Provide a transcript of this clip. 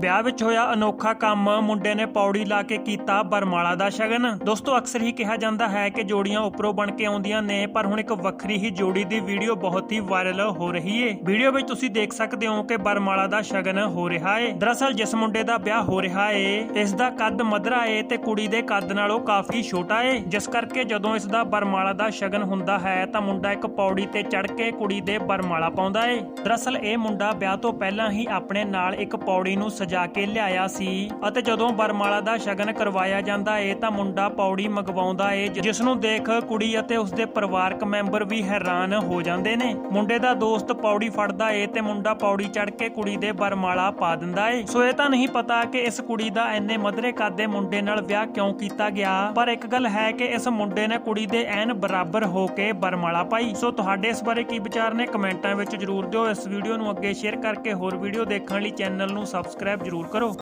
ਵਿਆਹ ਵਿੱਚ ਹੋਇਆ ਅਨੋਖਾ ਕੰਮ ਮੁੰਡੇ ਨੇ ਪੌੜੀ ਲਾ ਕੇ ਕੀਤਾ ਬਰਮਾਲਾ ਦਾ ਸ਼ਗਨ। ਦੋਸਤੋ, ਅਕਸਰ ਹੀ ਕਿਹਾ ਜਾਂਦਾ ਹੈ ਕਿ ਜੋੜੀਆਂ ਉੱਪਰੋਂ ਬਣ ਕੇ ਆਉਂਦੀਆਂ ਨੇ, ਪਰ ਹੁਣ ਇੱਕ ਵੱਖਰੀ ਹੀ ਜੋੜੀ ਦੀ ਵੀਡੀਓ ਬਹੁਤ ਹੀ ਵਾਇਰਲ ਹੋ ਰਹੀ ਏ। ਵੀਡੀਓ ਵਿੱਚ ਤੁਸੀਂ ਦੇਖ ਸਕਦੇ ਹੋ ਕਿ ਬਰਮਾਲਾ ਦਾ ਸ਼ਗਨ ਹੋ ਰਿਹਾ ਏ। ਦਰਅਸਲ, ਜਿਸ ਮੁੰਡੇ ਦਾ ਵਿਆਹ ਹੋ ਰਿਹਾ ਏ, ਇਸ ਦਾ ਕੱਦ ਮਧਰਾ ਏ ਤੇ ਕੁੜੀ ਦੇ ਕੱਦ ਨਾਲੋਂ ਕਾਫੀ ਛੋਟਾ ਏ। ਜਿਸ ਕਰਕੇ ਜਦੋਂ ਇਸ ਦਾ ਬਰਮਾਲਾ ਦਾ ਸ਼ਗਨ ਹੁੰਦਾ ਹੈ, ਤਾਂ ਮੁੰਡਾ ਇੱਕ ਪੌੜੀ ਤੇ ਚੜ ਕੇ ਕੁੜੀ ਦੇ ਬਰਮਾਲਾ ਪਾਉਂਦਾ ਏ। ਦਰਅਸਲ, ਇਹ ਮੁੰਡਾ ਵਿਆਹ ਤੋਂ ਪਹਿਲਾਂ ਹੀ ਆਪਣੇ ਨਾਲ ਇੱਕ ਪੌੜੀ ਨੂੰ ਸਜਾ ਕੇ ਲਿਆਇਆ ਸੀ ਅਤੇ ਜਦੋਂ ਬਰਮਾਲਾ ਦਾ ਸ਼ਗਨ ਕਰਵਾਇਆ ਜਾਂਦਾ ਏ ਤਾਂ ਮੁੰਡਾ ਪੌੜੀ ਮੰਗਵਾਉਂਦਾ ਏ ਜਿਸ ਨੂੰ ਦੇਖ ਕੁੜੀ ਅਤੇ ਉਸਦੇ ਪਰਿਵਾਰਕ ਮੈਂਬਰ ਵੀ ਹੈਰਾਨ ਹੋ ਜਾਂਦੇ ਨੇ। ਮੁੰਡੇ ਦਾ ਦੋਸਤ ਪੌੜੀ ਫੜਦਾ ਏ ਤੇ ਮੁੰਡਾ ਪੌੜੀ ਚੜ ਕੇ ਕੁੜੀ ਦੇ ਬਰਮਾਲਾ ਪਾ ਦਿੰਦਾ ਏ। ਸੋ ਇਹ ਤਾਂ ਨਹੀਂ ਪਤਾ ਕਿ ਇਸ ਕੁੜੀ ਦਾ ਐਨੇ ਮਧਰੇ ਕੱਦ ਦੇ ਮੁੰਡੇ ਨਾਲ ਵਿਆਹ ਕਿਉਂ ਕੀਤਾ ਗਿਆ, ਪਰ ਇੱਕ ਗੱਲ ਹੈ ਕਿ ਇਸ ਮੁੰਡੇ ਨੇ ਕੁੜੀ ਦੇ ਐਨ ਬਰਾਬਰ ਹੋ ਕੇ ਬਰਮਾਲਾ ਪਾਈ। ਸੋ ਤੁਹਾਡੇ ਇਸ ਬਾਰੇ ਕੀ ਵਿਚਾਰ ਨੇ? ਕਮੈਂਟਾਂ ਵਿੱਚ ਜਰੂਰ ਦਿਓ। ਇਸ ਵੀਡੀਓ ਨੂੰ ਅੱਗੇ ਸ਼ੇਅਰ ਕਰਕੇ ਹੋਰ ਵੀਡੀਓ ਦੇਖਣ ਲਈ ਚੈਨਲ ਨੂੰ ਸਬਸਕ੍ਰਾਈਬ ਸਬਸਕ੍ਰਾਈਬ ਜਰੂਰ ਕਰੋ।